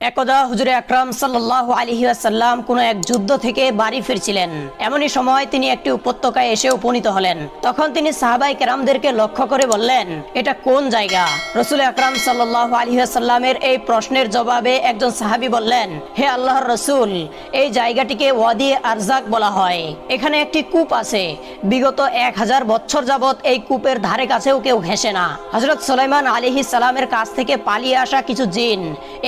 একদা হুজুরে আকরাম সাল্লাহ আলহি আসাল্লাম কোনো এক যুদ্ধ থেকে বাড়ি ফিরছিলেন। এমনই সময় তিনি একটি উপত্যকায় এসে উপনীত হলেন। তখন তিনি সাহাবাই কেরামদেরকে লক্ষ্য করে বললেন, এটা কোন জায়গা? রসুল আকরাম সাল্লাহ আলহি আসাল্লামের এই প্রশ্নের জবাবে একজন সাহাবি বললেন, হে আল্লাহর রসুল, এই জায়গাটিকে ওয়াদি আরজাক বলা হয়। এখানে একটি কূপ আছে। বিগত এক হাজার বছর যাবৎ এই কূপের ধারে কাছেও কেউ ঘেসে না। হজরত সোলাইমান আলিহি সালামের কাছ থেকে পালিয়ে আসা কিছু জিন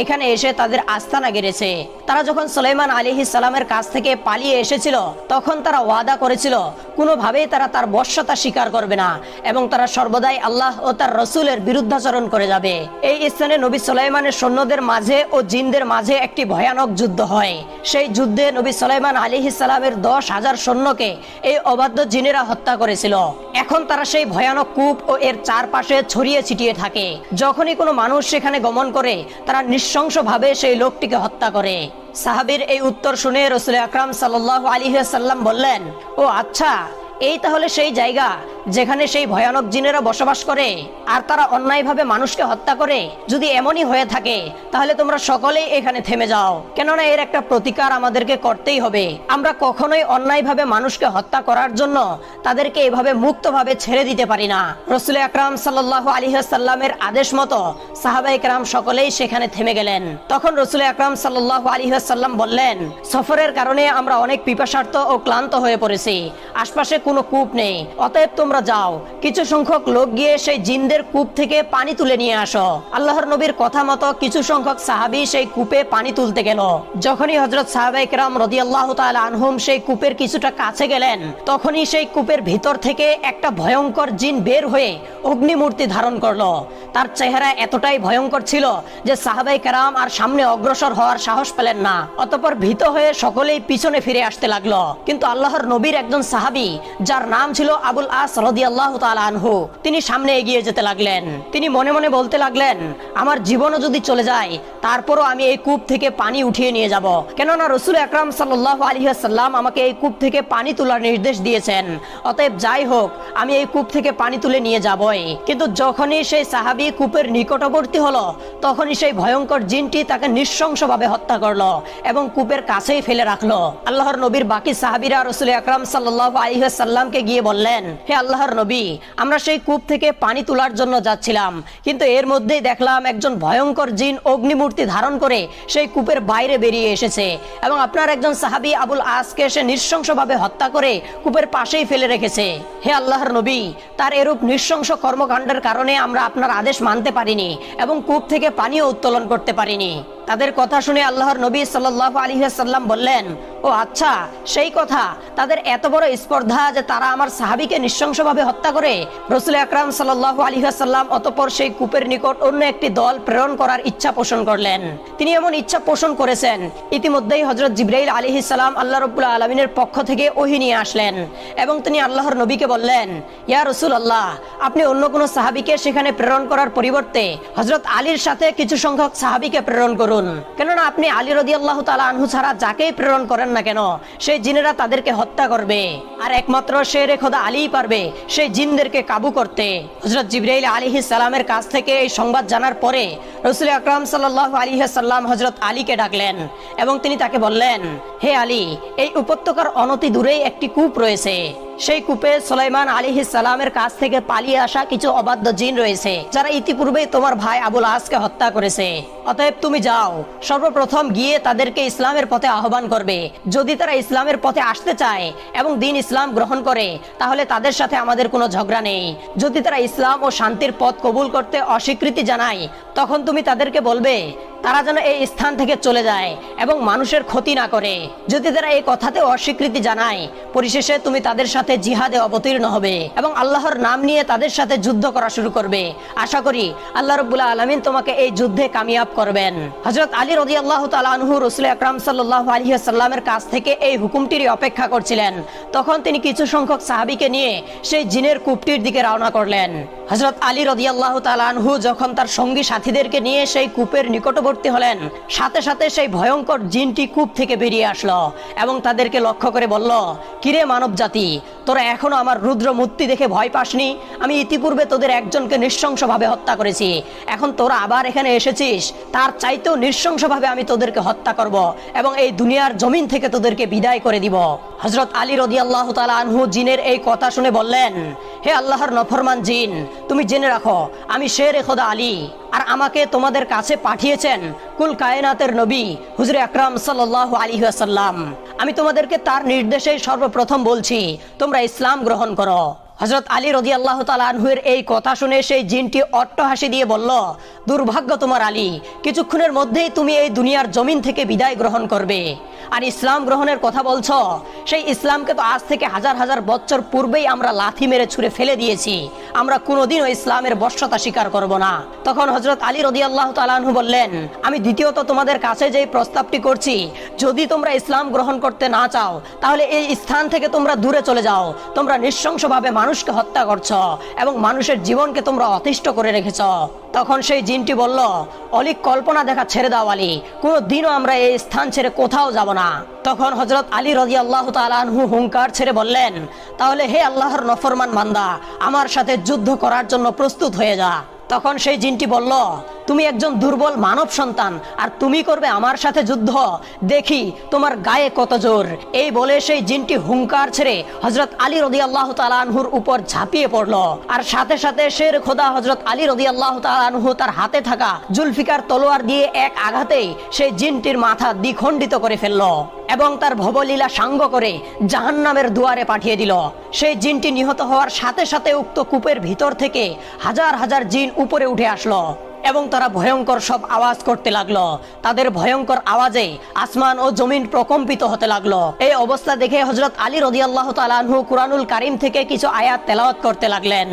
এখানে এসে তাদের আস্থানা গেড়েছে। তারা যখন সোলাইমান আলিহি সালামের কাছ থেকে পালিয়ে এসেছিল, তখন তারা ওয়াদা করেছিল, কোনোভাবেই তারা তার বর্ষতা স্বীকার করবে না এবং তারা সর্বদাই আল্লাহ ও তার রসুলের বিরুদ্ধাচরণ করে যাবে। এই স্থানে নবী সোলাইমানের সৈন্যদের মাঝে ও জিনদের মাঝে একটি ভয়ানক যুদ্ধ হয়। সেই যুদ্ধে নবী সোলাইমান আলিহি সালামের দশ হাজার সৈন্যকে এই অবাধ্য জিনেরা হত্যা করেছিল। এখন তারা সেই ভয়ানক কূপ ও এর চারপাশে ছড়িয়ে ছিটিয়ে থাকে। যখনই কোনো মানুষ সেখানে গমন করে, তারা নৃশংসভাবে সেই লোকটিকে হত্যা করে। সাহাবির এই উত্তর শুনে রসুল আকরাম সাল্লাহ আলী সাল্লাম বললেন, ও আচ্ছা এই তাহলে সেই জায়গা যেখানে সেই ভয়ানক জিনেরা বসবাস করে, আর তারা অন্যায়ভাবে মানুষকে হত্যা করে, যদি এমনই হয়ে থাকে, তাহলে তোমরা সকলেই এখানে থেমে যাও। কেননা এর একটা প্রতিকার আমাদেরকে করতেই হবে। আমরা কখনোই অন্যায়ভাবে মানুষকে হত্যা করার জন্য তাদেরকে এভাবে মুক্তভাবে ছেড়ে দিতে পারি না। রসুল আকরাম সাল্লাহ আলিহাসাল্লামের আদেশ মতো সাহাবা একরাম সকলেই সেখানে থেমে গেলেন। তখন রসুল আকরাম সাল্লাহ আলিহাসাল্লাম বললেন, সফরের কারণে আমরা অনেক পিপাসার্থ ও ক্লান্ত হয়ে পড়েছি। আশপাশে কোনো কূপ নেই। অতএব তোমরা যাও। কিছু সংখ্যক লোক গিয়ে সেই জিনদের কূপ থেকে পানি তুলে নিয়ে আসো। আল্লাহর নবীর কথা মতো কিছু সংখ্যক সাহাবি সেই কূপে পানি তুলতে গেল। যখনই হজরত সাহাবাইকরাম রদি আল্লাহ আনহুম সেই কূপের কিছুটা কাছে গেলেন, তখনই সেই কূপের ভিতর থেকে একটা ভয়ঙ্কর জিন বের হয়ে অগ্নিমূর্তি ধারণ করল। তার চেহারা এতটাই ভয়ঙ্কর ছিল যে সাহাবাই কারাম আর সামনে অগ্রসর হওয়ার সাহস পেলেন না। অতপর ভীত হয়ে সকলেই পিছনে ফিরে আসতে লাগল। কিন্তু আল্লাহর নবীর একজন সাহাবি যার নাম ছিল আবুল আস রদি আল্লাহ আনহু। তিনি সামনে এগিয়ে যেতে লাগলেন। তিনি মনে মনে বলতে লাগলেন, আমার জীবনও যদি চলে যায়, তারপরও আমি এই কূপ থেকে পানি উঠিয়ে নিয়ে যাব। কেননা রসুল আকরাম সাল্লাহ আলহিহাসাল্লাম আমাকে এই কূপ থেকে পানি তোলার নির্দেশ দিয়েছেন। অতএব যাই হোক, আমি এই কূপ থেকে পানি তুলে নিয়ে যাবই। কিন্তু যখনই সেই সাহাবি কূপের নিকটবর্তী হলো, তখনই সেই ভয়ঙ্কর জিনটি তাকে নৃশংসভাবে হত্যা করল এবং কূপের কাছেই ফেলে রাখল। আল্লাহর নবীর বাকি সাহাবিরা রসুল আকরাম সাল্লাহ আলহিহাসাল্লামকে গিয়ে বললেন, হে আল্লাহর নবী, আমরা সেই কূপ থেকে পানি তোলার জন্য যাচ্ছিলাম। কিন্তু এর মধ্যেই দেখলাম একজন ভয়ঙ্কর জিন অগ্নিমূর্তি ধারণ করে সেই কূপের বাইরে বেরিয়ে এসেছে এবং আপনার একজন সাহাবি আবুল আসকে সে নৃশংসভাবে হত্যা করে কূপের পাশেই ফেলে রেখেছে। হে আল্লাহর নবী, তার এরূপ নৃশংস কর্মকাণ্ডের কারণে আমরা আপনার আদেশ মানতে পারিনি এবং কূপ থেকে পানিও উত্তোলন করতে পারিনি। তাদের কথা শুনে আল্লাহর নবী সাল্লাহ আলহিহাসাল্লাম বললেন, ও আচ্ছা সেই কথা, তাদের এত বড় স্পর্ধা যে তারা আমার সাহাবিকে নৃশংসভাবে হত্যা করে রসুল আকরাম সাল্লাহ আলহিহাসাল্লাম অতপর সেই কূপের নিকট অন্য একটি দল প্রেরণ করার ইচ্ছা পোষণ করলেন। তিনি এমন ইচ্ছা পোষণ করেছেন। ইতিমধ্যেই হজরত জিব্রাইল আলী সালাম আল্লাহ রবুল্লা আলমিনের পক্ষ থেকে ওহি নিয়ে আসলেন এবং তিনি আল্লাহর নবীকে বললেন, ইয়া রসুল আল্লাহ আপনি অন্য কোনো সাহাবিকে সেখানে প্রেরণ করার পরিবর্তে হজরত আলীর সাথে কিছু সংখ্যক সাহাবিকে প্রেরণ করুন। কেননা আপনি আলী রদি আল্লাহ তালা আনহু ছাড়া যাকেই প্রেরণ করেন না কেন, সেই জিনেরা তাদেরকে হত্যা করবে। আর একমাত্র সে রে খোদা আলীই পারবে, সেই জিনদেরকে কাবু করতে। হজরত জিব্রাইল আলী সালামের কাছ থেকে এই সংবাদ জানার পরে রসুল আকরাম সাল্লাহ আলী সাল্লাম হজরত আলীকে ডাকলেন এবং তিনি তাকে বললেন, হে আলী, এই উপত্যকার অনতি দূরেই একটি কূপ রয়েছে। সেই কূপে সোলাইমান আলী সালামের কাছ থেকে পালিয়ে আসা কিছু অবাধ্য জিন রয়েছে, যারা ইতিপূর্বে তোমার ভাই আবুল আসকে হত্যা করেছে। অতএব তুমি যাও, সর্বপ্রথম গিয়ে তাদেরকে ইসলামের পথে আহ্বান করবে। যদি তারা ইসলামের পথে আসতে চায় এবং দিন ইসলাম গ্রহণ করে, তাহলে তাদের সাথে আমাদের কোনো ঝগড়া নেই। যদি তারা ইসলাম ও শান্তির পথ কবুল করতে অস্বীকৃতি জানায়, তখন তুমি তাদেরকে বলবে তারা যেন এই স্থান থেকে চলে যায় এবং মানুষের ক্ষতি না করে। যদি তারা এই কথাতে অস্বীকৃতি জানায়, পরিশেষে তুমি তাদের সাথে জিহাদে অবতীর্ণ হবে এবং আল্লাহর নাম নিয়ে তাদের সাথে যুদ্ধ করা শুরু করবে। আশা করি আল্লাহ রবুল্লা আলমিন তোমাকে এই যুদ্ধে কামিয়াব করবেন। হজরত আলী রদি আল্লাহ তালু রসুল আকরাম সাল্লাহ আলহিহাসাল্লামের কাছ থেকে এই হুকুমটির অপেক্ষা করছিলেন। তখন তিনি কিছু সংখ্যক সাহাবিকে নিয়ে সেই জিনের কূপটির দিকে রওনা করলেন। হজরত আলী রদিয়াল্লাহ তালানহু যখন তার সঙ্গী সাথীদেরকে নিয়ে সেই কূপের নিকটবর্তী হলেন, সাথে সাথে সেই ভয়ঙ্কর জিনটি কূপ থেকে বেরিয়ে আসলো এবং তাদেরকে লক্ষ্য করে বলল, কিরে মানব জাতি তোরা এখনও আমার রুদ্র মূর্তি দেখে ভয় পাসনি? আমি ইতিপূর্বে তোদের একজনকে নৃশংসভাবে হত্যা করেছি। এখন তোরা আবার এখানে এসেছিস। তার চাইতেও নৃশংসভাবে আমি তোদেরকে হত্যা করব এবং এই দুনিয়ার জমিন থেকে তোদেরকে বিদায় করে দিব। হজরত আলী রদি আল্লাহ আনহু জিনের এই কথা শুনে বললেন, হে আল্লাহর নফরমান জিন তুমি জেনে রাখো, আমি শের খোদা আলী, আর আমাকে তোমাদের কাছে পাঠিয়েছেন কুল কায়নাতের নবী, হুজুর আকরাম সাল্লাহ আলী আসাল্লাম আমি তোমাদেরকে তার নির্দেশেই সর্বপ্রথম বলছি, তোমরা ইসলাম গ্রহণ করো। হজরত আলী রদি আল্লাহ তালাহুয়ের এই কথা শুনে সেই জিনটি অট্ট হাসি দিয়ে বলল, দুর্ভাগ্য তোমার আলী, কিছুক্ষণের মধ্যেই তুমি এই দুনিয়ার জমিন থেকে বিদায় গ্রহণ করবে। আর ইসলাম গ্রহণের কথা বলছো? সেই ইসলামকে তো আজ থেকে হাজার হাজার বছর পূর্বেই আমরা লাথি মেরে ছুঁড়ে ফেলে দিয়েছি। আমরা কোনোদিনও ইসলামের বর্ষতা স্বীকার করব না। তখন হজরত আলী রদি আল্লাহ তালাহু বললেন, আমি দ্বিতীয়ত তোমাদের কাছে যেই প্রস্তাবটি করছি, যদি তোমরা ইসলাম গ্রহণ করতে না চাও, তাহলে এই স্থান থেকে তোমরা দূরে চলে যাও। তোমরা নৃশংসভাবে মানুষকে হত্যা করছ এবং মানুষের জীবনকে তোমরা অতিষ্ঠ করে রেখেছ। তখন সেই জিনটি বলল, অলিক, কল্পনা দেখা ছেড়ে দাও আলী। কোনো দিনও আমরা এই স্থান ছেড়ে কোথাও যাব না। তখন হজরত আলী রাজি আল্লাহ তালহু হুঙ্কার ছেড়ে বললেন, তাহলে হে আল্লাহর নফরমান মান্দা আমার সাথে যুদ্ধ করার জন্য প্রস্তুত হয়ে যা। তখন সেই জিনটি বলল, তুমি একজন দুর্বল মানব সন্তান, আর তুমি করবে আমার সাথে যুদ্ধ। দেখি তোমার গায়ে কত জোর। এই বলে সেই জিনটি হুঙ্কার ছেড়ে হজরত আলী রদি আল্লাহ তালানহুর উপর ঝাঁপিয়ে পড়ল। আর সাথে সাথে শের খোদা হজরত আলী রদি আল্লাহ তালানহু তার হাতে থাকা জুলফিকার তলোয়ার দিয়ে এক আঘাতেই সেই জিনটির মাথা দ্বিখণ্ডিত করে ফেলল। এবং তার ভবলীলা সাঙ্গ করে জাহান্নামের দুয়ারে পাঠিয়ে দিল। সেই জিনটি নিহত হওয়ার সাথে সাথে উক্ত কূপের ভিতর থেকে হাজার হাজার জিন উপরে উঠে আসলো। এবং তারা ভয়ঙ্কর সব আওয়াজ করতে লাগল। তাদের ভয়ঙ্কর আওয়াজে আসমান ও জমিন প্রকম্পিত হতে লাগল। এই অবস্থা দেখে হজরত আলী রদি আল্লাহ তালাহু কুরআনুল কারিম থেকে কিছু আয়াত তেলাওয়াত করতে লাগলেন।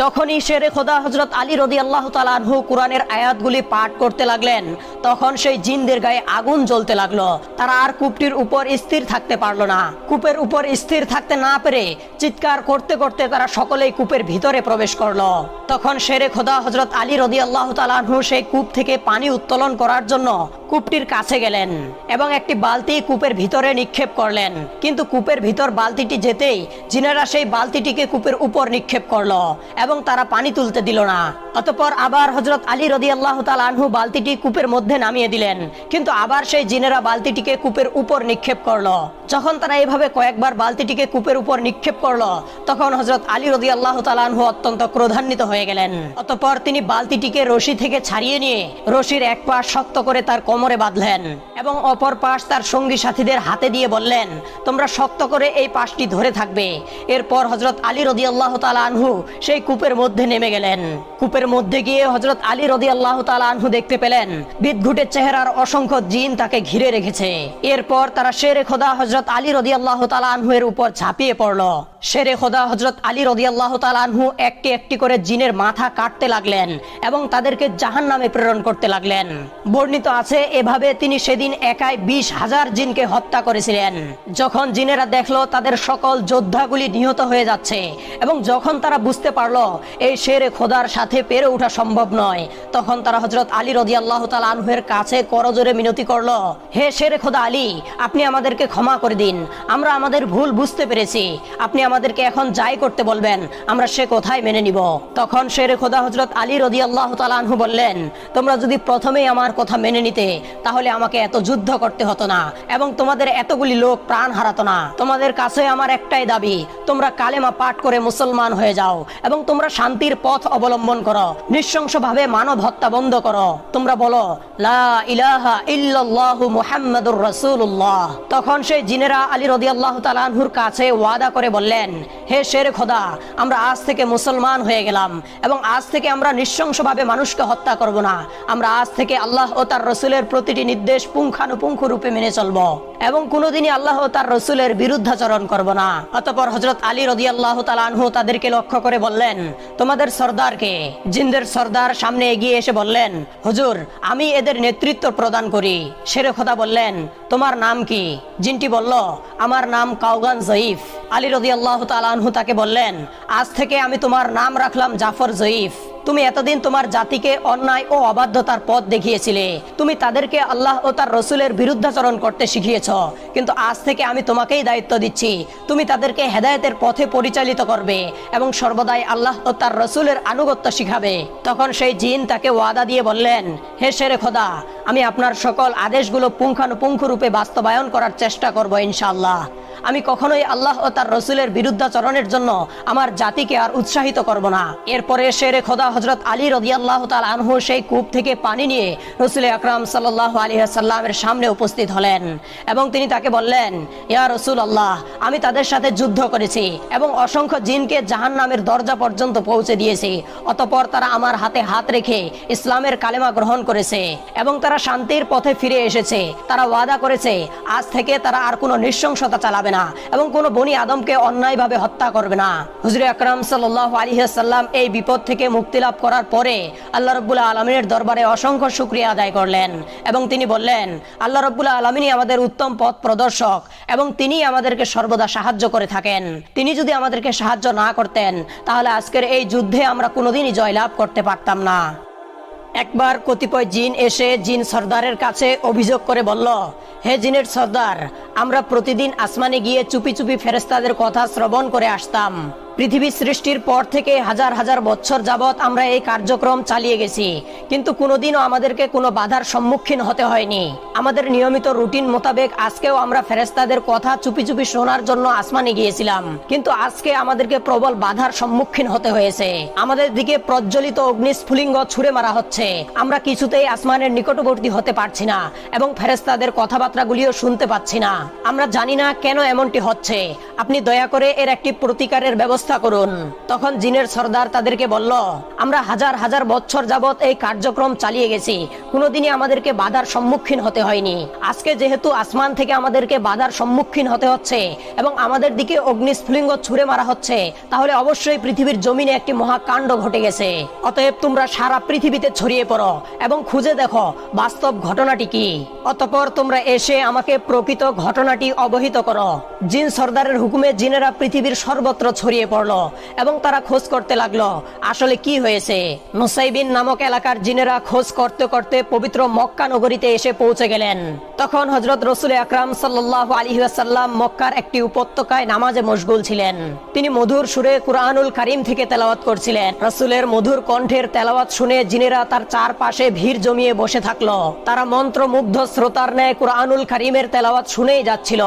যখনই শেরে খোদা হজরত আলী রদি আল্লাহ তালাহু কোরআনের আয়াতগুলি পাঠ করতে লাগলেন, তখন সেই জিনদের গায়ে আগুন জ্বলতে লাগল। তারা আর কূপটির উপর স্থির থাকতে পারল না। কূপের উপর স্থির থাকতে না পেরে চিৎকার করতে করতে তারা সকলেই কূপের ভিতরে প্রবেশ করল। তখন শেরে খোদা হজরত আলী রদি আল্লাহ তালাহু সেই কূপ থেকে পানি উত্তোলন করার জন্য কূপটির কাছে গেলেন এবং একটি বালতি কূপের ভিতরে নিক্ষেপ করলেন। কিন্তু কূপের ভিতর বালতিটি যেতেই জিনেরা সেই বালতিটিকে কূপের উপর নিক্ষেপ এবং তারা পানি তুলতে দিল না। অতপর আবার হজরত আলী আনহু বালতিটি কূপের মধ্যে নামিয়ে দিলেন। কিন্তু আবার সেই জিনেরা বালতিটিকে কূপের উপর নিক্ষেপ করল। যখন তারা এইভাবে কয়েকবার বালতিটিকে কূপের উপর নিক্ষেপ করল, তখন হজরত আলী রদি আনহু অত্যন্ত ক্রোধান্বিত হয়ে গেলেন। অতপর তিনি বালতিটিকে রশি থেকে ছাড়িয়ে নিয়ে রশির এক পাশ শক্ত করে তার কোমরে বাঁধলেন এবং অপর পাশ তার সঙ্গী সাথীদের হাতে দিয়ে বললেন, তোমরা শক্ত করে এই পাশটি ধরে থাকবে। এরপর হজরত আলী রদি আল্লাহ আনহু সেই কূপের মধ্যে নেমে গেলেন। কূপের মধ্যে গিয়ে হজরত আলী রদি আল্লাহ আনহু দেখতে পেলেন বিদঘুটের চেহারার অসংখ্য জিন তাকে ঘিরে রেখেছে। এরপর তারা শেরে খোদা হজরত আলী রদি আল্লাহ আনহু এর উপর ঝাঁপিয়ে পড়ল। শেরে খোদা হজরত আলী রদি আল্লাহ আনহু একটি একটি করে জিনের মাথা কাটতে লাগলেন এবং তাদেরকে জাহান নামে প্রেরণ করতে লাগলেন। বর্ণিত আছে, এভাবে তিনি সেদিন একাই বিশ হাজার জিনকে হত্যা করেছিলেন। যখন জিনেরা দেখল তাদের সকল যোদ্ধাগুলি নিহত হয়ে যাচ্ছে এবং যখন তারা বুঝতে পারল এই শেরে খোদার সাথে পেরে ওঠা সম্ভব নয়, তখন তারা হজরত আলী রদি আল্লাহ আনহুয়ের কাছে করজোরে মিনতি করল, হে শেরে খোদা আলী, আপনি আমাদেরকে ক্ষমা করে দিন। আমরা আমাদের ভুল বুঝতে পেরেছি। আপনি আমাদেরকে এখন যাই করতে বলবেন, আমরা সে কোথায় মেনে নিব? তখন শেরে খোদা হজরত আলী রদি আল্লাহ আনহু বললেন, তোমরা যদি প্রথমেই আমার কথা মেনে নিতে, তাহলে আমাকে এত যুদ্ধ করতে হতো না, এবং তোমাদের এতগুলি লোক প্রাণ হারাতো না। তোমাদের কাছে আমার একটাই দাবি, তোমরা কালেমা পাঠ করে মুসলমান হয়ে যাও, এবং তোমরা শান্তির পথ অবলম্বন করো, নৃশংসভাবে মানব হত্যা বন্ধ করো। তোমরা বলো, লা ইলাহা তখন সেই জিনেরা আলী রাদিয়াল্লাহু তাআলা আনহুর কাছে ওয়াদা করে বললেন হে শের খোদা, আমরা আজ থেকে মুসলমান হয়ে গেলাম এবং আজ থেকে আমরা নৃশংসভাবে মানুষকে হত্যা করব না। আমরা আজ থেকে আল্লাহ ও তার রসুলের প্রতিটি নির্দেশ পুঙ্খ পুঙ্খানুপুঙ্খ রূপে মেনে চলবো। এবং কোনোদিনই আল্লাহ তার রসুলের বিরুদ্ধাচরণ করব না। অতপর হজরত আলী রদি আল্লাহ তালানহু তাদেরকে লক্ষ্য করে বললেন, তোমাদের সর্দারকে জিন্দের সর্দার সামনে এগিয়ে এসে বললেন, হুজুর, আমি এদের নেতৃত্ব প্রদান করি। শেরে খোদা বললেন, তোমার নাম কি? জিনটি বলল, আমার নাম কাউগান জয়ীফ। আলী রদি আল্লাহ তালানহু তাকে বললেন, আজ থেকে আমি তোমার নাম রাখলাম জাফর জয়ীফ। তুমি এতদিন তোমার জাতিকে অন্যায় ও অবাধ্যতার পথ দেখিয়েছিলে। তুমি তাদেরকে আল্লাহ ও তার রসুলের বিরুদ্ধাচরণ করতে শিখিয়েছ। কিন্তু আজ থেকে আমি তোমাকেই দায়িত্ব দিচ্ছি। তুমি তাদেরকে হেদায়েতের পথে পরিচালিত করবে এবং সর্বদাই আল্লাহ ও তার রসুলের আনুগত্য শিখাবে। তখন সেই জিন তাকে ওয়াদা দিয়ে বললেন, হে শেরে খোদা, আমি আপনার সকল আদেশগুলো পুঙ্খানুপুঙ্খ রূপে বাস্তবায়ন করার চেষ্টা করব ইনশাআল্লাহ। আমি কখনোই আল্লাহ ও তার রসুলের বিরুদ্ধাচরণের জন্য আমার জাতিকে আর উৎসাহিত করব না। এরপরে শেরে খোদা হজরত আলী রদিয়াল্লাহ তাল আনহু সেই কূপ থেকে পানি নিয়ে রসুল আকরাম সাল্লাহ আলী সাল্লামের সামনে উপস্থিত হলেন এবং তিনি তাকে বললেন, ইয়া রসুল আল্লাহ আমি তাদের সাথে যুদ্ধ করেছি এবং অসংখ্য জিনকে জাহান নামের দরজা পর্যন্ত পৌঁছে দিয়েছি। অতপর তারা আমার হাতে হাত রেখে ইসলামের কালেমা গ্রহণ করেছে এবং তারা শান্তির পথে ফিরে এসেছে। তারা ওয়াদা করেছে, আজ থেকে তারা আর কোনো নৃশংসতা চালাবে না এবং কোনো বনি আদমকে অন্যায়ভাবে হত্যা করবে না। হুজুর আকরাম সাল্লাহ আলিহাসাল্লাম এই বিপদ থেকে মুক্তি লাভ করার পরে আল্লাহ রব্বুল্লাহ আলমিনের দরবারে অসংখ্য শুক্রিয়া আদায় করলেন এবং তিনি বললেন, আল্লাহ রব্বুল্লাহ আলমিনই আমাদের উত্তম পথ প্রদর্শক এবং তিনি আমাদেরকে সর্বদা সাহায্য করে থাকেন। তিনি যদি আমাদেরকে সাহায্য না করতেন, তাহলে আজকের এই যুদ্ধে আমরা কোনোদিনই জয়লাভ করতে পারতাম না। একবার কতিপয় জিন এসে জিন সর্দারের কাছে অভিযোগ করে বলল, হে জিনের সর্দার, আমরা প্রতিদিন আসমানে গিয়ে চুপি চুপি ফেরেস্তাদের কথা শ্রবণ করে আসতাম। পৃথিবী সৃষ্টির পর থেকে হাজার হাজার বছর যাবৎ আমরা এই কার্যক্রম চালিয়ে গেছি। কিন্তু কোনোদিনও আমাদেরকে কোনো বাধার সম্মুখীন হতে হয়নি। আমাদের নিয়মিত রুটিন মোতাবেক আজকেও আমরা ফেরেস্তাদের কথা চুপি চুপি শোনার জন্য আসমানে গিয়েছিলাম। কিন্তু আজকে আমাদেরকে প্রবল বাধার সম্মুখীন হতে হয়েছে। আমাদের দিকে প্রজ্বলিত অগ্নিস্ফুলিঙ্গ ছুড়ে মারা হচ্ছে। আমরা কিছুতেই আসমানের নিকটবর্তী হতে পারছি না এবং ফেরেস্তাদের কথাবার্তাগুলিও শুনতে পাচ্ছি না। আমরা জানি না কেন এমনটি হচ্ছে। আপনি দয়া করে এর একটি প্রতিকারের ব্যবস্থা করুন। তখন জিনের সর্দার তাদেরকে বলল, আমরা হাজার হাজার বছর যাবৎ এই কার্যক্রম চালিয়ে গেছি। কোনোদিনই আমাদেরকে বাধার সম্মুখীন হতে হয়নি। আজকে যেহেতু আসমান থেকে আমাদেরকে বাধার সম্মুখীন হতে হচ্ছে এবং আমাদের দিকে অগ্নিস্ফুলিঙ্গ ছুড়ে মারা হচ্ছে, তাহলে অবশ্যই পৃথিবীর জমিনে একটি মহাকাণ্ড ঘটে গেছে। অতএব তোমরা সারা পৃথিবীতে ছড়িয়ে পড়ো এবং খুঁজে দেখো বাস্তব ঘটনাটি কি। অতপর তোমরা এসে আমাকে প্রকৃত ঘটনাটি অবহিত করো। জিন সর্দারের হুকুমে জিনেরা পৃথিবীর সর্বত্র ছড়িয়ে পড়ল এবং তারা খোঁজ করতে লাগল। আসলে কি হয়েছে? নুসাইবিন নামক এলাকার জিনেরা খোঁজ করতে করতে পবিত্র মক্কা নগরীতে এসে পৌঁছে গেলেন। তখন হজরত রসুল আকরাম সাল্লাহ আলী আসাল্লাম মক্কার একটি উপত্যকায় নামাজে মশগুল ছিলেন। তিনি মধুর সুরে কুরআনুল কারিম থেকে তেলাওয়াত করছিলেন। রসুলের মধুর কণ্ঠের তেলাওয়াত শুনে জিনেরা তার চারপাশে ভিড় জমিয়ে বসে থাকল। তারা মন্ত্রমুগ্ধ শ্রোতার ন্যায় কুরআনুল কারিমের তেলাওয়াত শুনেই যাচ্ছিল।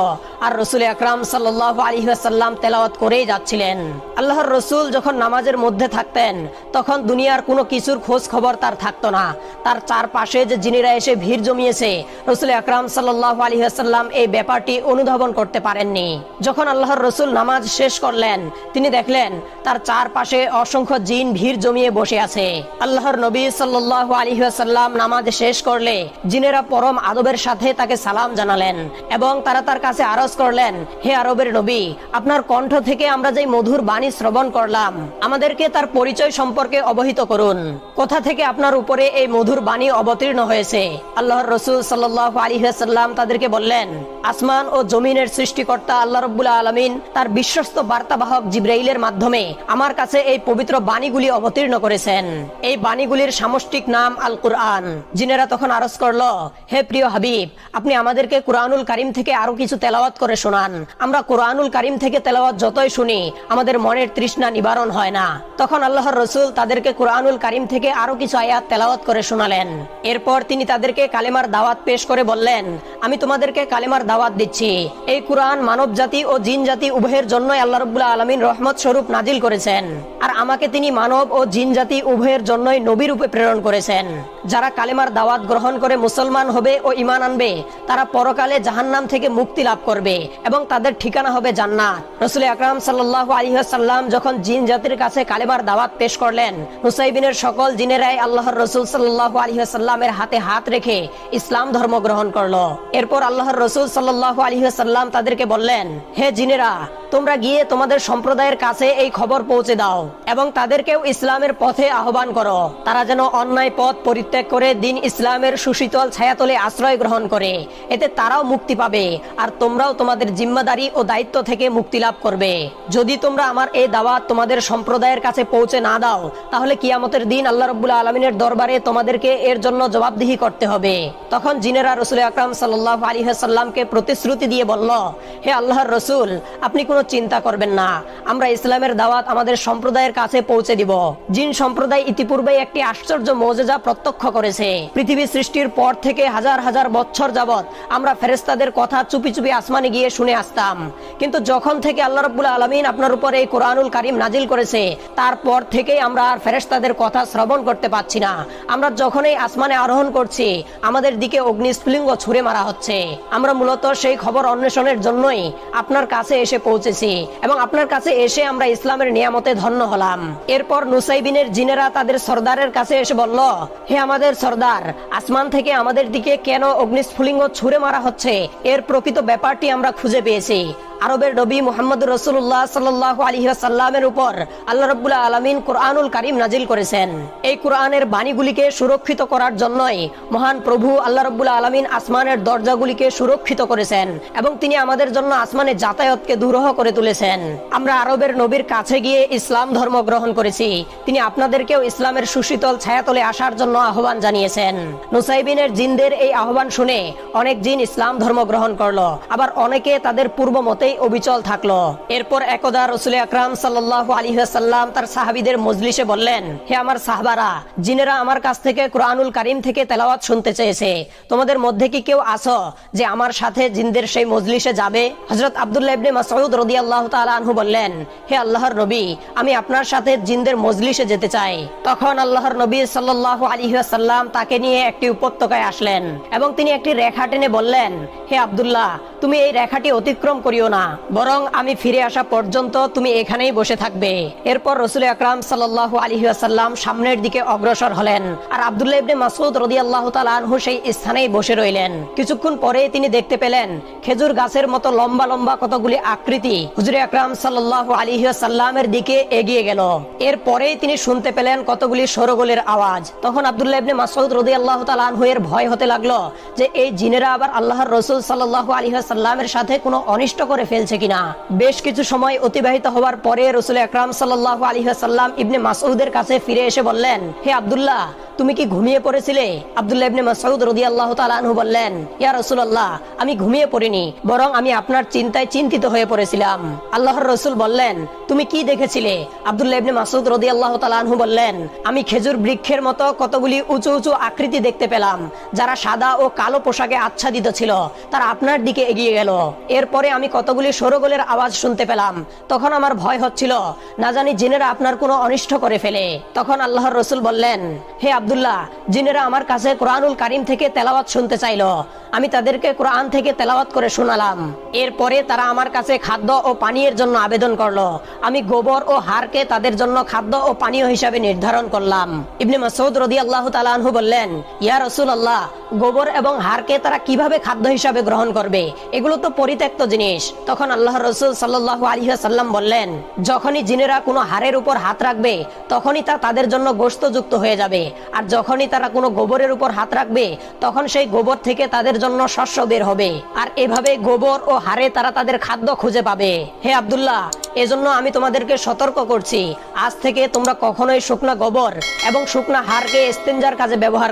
আর রসুল আকরাম সাল্লাহ আলী আসাল্লাম তেলাওয়াত করেই যাচ্ছিলেন। আল্লাহর রসুল যখন নামাজের মধ্যে থাকতেন, তখন দুনিয়ার কোনো কিছুর খোঁজ খবর তার থাকতো না। তার চারপাশে যে জিনিরা এসে ভিড় জমিয়েছে, রসুল আকরাম সাল্লাহ আলী আসাল্লাম এই ব্যাপারটি অনুধাবন করতে পারেননি। যখন আল্লাহর রসুল নামাজ শেষ করলেন, তিনি দেখলেন তার চারপাশে অসংখ্য জিন ভিড় জমিয়ে বসে আছে। আল্লাহর নবী সাল্লাহ আলী আসাল্লাম নামাজ শেষ করলে, জিনেরা পরম আদবের সাথে তাকে সালাম জানালেন এবং তারা তার কাছে আরজ করলেন, হে আরবের নবী, আপনার কণ্ঠ থেকে আমরা যে মধুর বাণী শ্রবণ করলাম। আমাদেরকে তার পরিচয় সম্পর্কে অবহিত করুন। কোথা থেকে আপনার উপরে এই মধুর বাণী অবতীর্ণ হয়েছে? আল্লাহর রসুল সাল্লাহ আলী সাল্লাম তাদেরকে বললেন, আসমান ও জমিনের সৃষ্টিকর্তা আল্লাহ রব্বুল্লাহ আলমিন তার বিশ্বস্ত বার্তাবাহক জিব্রাইলের মাধ্যমে আমার কাছে এই পবিত্র বাণীগুলি অবতীর্ণ করেছেন। এই বাণীগুলির সামষ্টিক নাম আল কুরআন জিনেরা তখন আরজ করল, হে প্রিয় হাবিব, আপনি আমাদেরকে কুরআনুল কারিম থেকে আরও কিছু তেলাওয়াত করে শোনান। আমরা কুরআনুল কারিম থেকে তেলাওয়াত যতই শুনি, আমাদের মনের তৃষ্ণা নিবারণ হয় না। তখন আল্লাহর রসুল তাদেরকে কুরআনুল কারিম থেকে আরও কিছু আয়াত তেলাওয়াত করে শোনালেন। এরপর তিনি তাদেরকে কালেমার দাওয়াত পেশ করে বললেন, আমি তোমাদেরকে কালেমার দাওয়াত দিচ্ছি। এই কুরআন মানব জাতি ও জিন জাতি উভয়ের জন্যই আল্লাহ রব্বুল্লাহ আলমিন রহমত স্বরূপ নাজিল করেছেন। আর আমাকে তিনি মানব ও জিন জাতি উভয়ের জন্যই নবী রূপে প্রেরণ করেছেন। যারা কালেমার দাওয়াত গ্রহণ করে মুসলমান হবে ও ইমান আনবে, তারা পরকালে জাহান্নাম থেকে মুক্তি লাভ করবে এবং তাদের ঠিকানা হবে জান্নাত। রসুল আকরাম সাল্লাহ আলী সাল্লাম যখন জিন জাতির কাছে কালেমার দাওয়াত পেশ করলেন নুসাইবিনের সকল জিনেরাই আল্লাহর রসুল সাল্লাহ আলহিহাসাল্লামের হাতে হাত রেখে ইসলাম ধর্ম গ্রহণ করল। এরপর আল্লাহর রসুল সাল্লাহ আলহিহাসাল্লাম তাদেরকে বললেন, হে জিনেরা, তোমরা গিয়ে তোমাদের সম্প্রদায়ের কাছে এই খবর পৌঁছে দাও এবং তাদেরকেও ইসলামের পথে আহ্বান করো। তারা যেন অন্যায় পথ পরিত্যাগ করে দিন ইসলামের সুশীতল ছায়াতলে আশ্রয় গ্রহণ করে। এতে তারাও মুক্তি পাবে আর তোমরাও তোমাদের জিম্মাদারি ও দায়িত্ব থেকে মুক্তি লাভ করবে। যদি তোমরা আমার এই দাওয়াত তোমাদের সম্প্রদায়ের কাছে পৌঁছে না দাও, তাহলে কিয়ামতের দিন আল্লাহ রব্বুল আলমিনের দরবারে তোমাদেরকে এর জন্য জবাবদিহি করতে হবে। তখন জিনেরা রসুল আকরাম সাল্লাহ আলী সাল্লামকে প্রতিশ্রুতি দিয়ে বলল, হে আল্লাহর রসুল, আপনি কোনো চিন্তা করবেন না, আমরা ইসলামের দাওয়াত আমাদের সম্প্রদায়ের কাছে পৌঁছে দিব। জিন সম্প্রদায় ইতিপূর্বে একটি আশ্চর্য মৌজেজা প্রত্যক্ষ করেছে। পৃথিবী সৃষ্টির পর থেকে হাজার হাজার বছর যাবৎ আমরা ফেরেস্তাদের কথা চুপি চুপি আসমানে গিয়ে শুনে আসতাম। কিন্তু যখন থেকে আল্লাহ রব্বুল আলমিন আপনার উপর এই কোরআনুল কারিম নাজিল করেছে, তারপর থেকেই আমরা আর ফেরেস্তাদের কথা শ্রবণ করতে পাচ্ছি না। আমরা যখনই আসমানে আরোহণ করছি, আমাদের দিকে অগ্নিস্ফুলিঙ্গ ছুড়ে মারা হচ্ছে। আমরা মূলত সেই খবর অন্বেষণের জন্যই আপনার কাছে এসে পৌঁছেছি এবং আপনার কাছে এসে আমরা ইসলামের নিয়ামতে ধন্য হলাম। এরপর নুসাইবিনের জিনেরা তাদের সর্দারের কাছে এসে বলল, হে আমাদের সর্দার, আসমান থেকে আমাদের দিকে কেন অগ্নিস্ফুলিঙ্গ ছুড়ে মারা হচ্ছে? এর প্রকৃত ব্যাপারটি আমরা খুঁজে পেয়েছি। আরবের নবী মোহাম্মদ রসুল্লাহ সাল্লাহ আলী সাল্লামের উপর আল্লাহ রব্বুল্লাহ আলমিন কোরআনুল কারিম নাজিল করেছেন। এই কোরআনের বাণীগুলিকে সুরক্ষিত করার জন্যই মহান প্রভু আল্লাহ রব্বুল্লাহ আলমিন আসমানের দরজাগুলিকে সুরক্ষিত করেছেন এবং তিনি আমাদের জন্য আসমানে যাতায়াতকে দুরহ করে তুলেছেন। আমরা আরবের নবীর কাছে গিয়ে ইসলাম ধর্ম গ্রহণ করেছি। তিনি আপনাদেরকেও ইসলামের সুশীতল ছায়াতলে আসার জন্য আহ্বান জানিয়েছেন। নুসাইবিনের জিনদের এই আহ্বান শুনে অনেক জিন ইসলাম ধর্ম গ্রহণ করল। আবার অনেকে তাদের পূর্ব মতেই অবিচল থাকল। এরপর একদা রসুল আকরাম সাল্লাহ আলী সাল্লাম তার সাহাবিদের মজলিসে বললেন, হে আমার সাহবারা, জিনেরা আমার কাছ থেকে কোরআনুল কারিম থেকে তেলাওয়াত শুনতে চেয়েছে। তোমাদের মধ্যে কি কেউ আসো যে আমার সাথে জিনদের সেই মজলিসে যাবে? হজরত আবদুল্লাহ ইবনে মাসউদ রদি আল্লাহ আনহু বললেন, হে আল্লাহর নবী, আমি আপনার সাথে জিনদের মজলিসে যেতে চাই। তখন আল্লাহর নবী সাল্লাহ আলী তাকে নিয়ে একটি উপত্যকায় আসলেন এবং তিনি একটি রেখা টেনে বললেন, হে আবদুল্লাহ, তুমি এই রেখাটি অতিক্রম করিও না। বরং আমি ফিরে আসা পর্যন্ত তুমি এখানেই বসে থাকবে। এরপর রসুল আকরাম সাল্লাহ আলী আসাল্লাম সামনের দিকে অগ্রসর হলেন, আর আবদুল্লাহ ইবনে মাসুদ রদি আল্লাহ আনহু সেই স্থানেই বসে রইলেন। কিছুক্ষণ পরে তিনি দেখতে পেলেন, খেজুর গাছের মতো লম্বা লম্বা কতগুলি আকৃতি। হুজুরে আকরাম সাল্লাহ আলী সাল্লামের দিকে এগিয়ে গেল। এরপরেই তিনি শুনতে পেলেন কতগুলি সরগোলের আওয়াজ। তখন আবদুল্লাহ ইবনে মাসুদ রদি আল্লাহ আনহু এর ভয় হতে লাগল যে, এই জিনেরা আবার আল্লাহর রসুল সাল্লাহ আলী সাল্লামের সাথে কোনো অনিষ্ট করে ফেলছে কিনা? বেশ কিছু সময় অতিবাহিত হওয়ার পরে রসুল আকরাম সাল্লাহ আলী সাল্লাম ইবনে মাসউদের কাছে ফিরে এসে বললেন, হে আবদুল্লাহ, তুমি কি ঘুমিয়ে পড়েছিলে? আবদুল্লাহ ইবনে মাসউদ রাদিয়াল্লাহু তাআলা আনহু বললেন, ইয়া রাসূলুল্লাহ, আমি ঘুমিয়ে পড়িনি, বরং আমি আপনার চিন্তায় চিন্তিত হয়ে পড়েছিলাম। আল্লাহর রসুল বললেন, তুমি কি দেখেছিলে? আবদুল্লাহ ইবনে মাসউদ রাদিয়াল্লাহু তাআলা আনহু বললেন, আমি খেজুর বৃক্ষের মতো কতগুলি উঁচু উঁচু আকৃতি দেখতে পেলাম, যারা সাদা ও কালো পোশাকে আচ্ছাদিত ছিল, তারা আপনার দিকে এগিয়ে গেল। এরপরে আমি কতগুলি সরগোলের আওয়াজ শুনতে পেলাম। তখন আমার ভয় হচ্ছিল। না জানি জিনেরা আপনার কোনো অনিষ্ট করে ফেলে। তখন আল্লাহর রসুল বললেন, হে আবদুল্লাহ, জিনেরা আমার কাছে কোরআনুল কারিম থেকে তেলাওয়াত শুনতে চাইল। আমি তাদেরকে কোরআন থেকে তেলাওয়াত করে শোনালাম। এরপরে তারা আমার কাছে খাদ্য ও পানীয়ের জন্য আবেদন করল। আমি গোবর ও হারকে তাদের জন্য খাদ্য ও পানীয় হিসাবে নির্ধারণ করলাম। ইবনে মাসউদ রদি আল্লাহ তালাহু বললেন, ইয়া রসুল আল্লাহ গোবর এবং হারকে তারা কীভাবে খাদ্য হিসাবে গ্রহণ করবে, এগুলো তো পরিত্যক্ত জিনিস। তখন আল্লাহ রসুল সাল্লাহ আলিহা সাল্লাম বললেন, যখনই জিনেরা কোনো হারের উপর হাত রাখবে, তখনই তা তাদের জন্য গোস্তযুক্ত হয়ে যাবে। আর যখনই তারা কোনো গোবরের উপর হাত রাখবে, তখন সেই গোবর থেকে তাদের জন্য শস্য বের হবে। আর এভাবে গোবর ও হারে তারা তাদের খাদ্য খুঁজে পাবে। হে আবদুল্লাহ, এজন্য আমি তোমাদেরকে সতর্ক করছি। আজ থেকে তোমরা কখনোই শুকনা গোবর এবং শুকনা হারকে স্তেঞ্জার কাজে ব্যবহার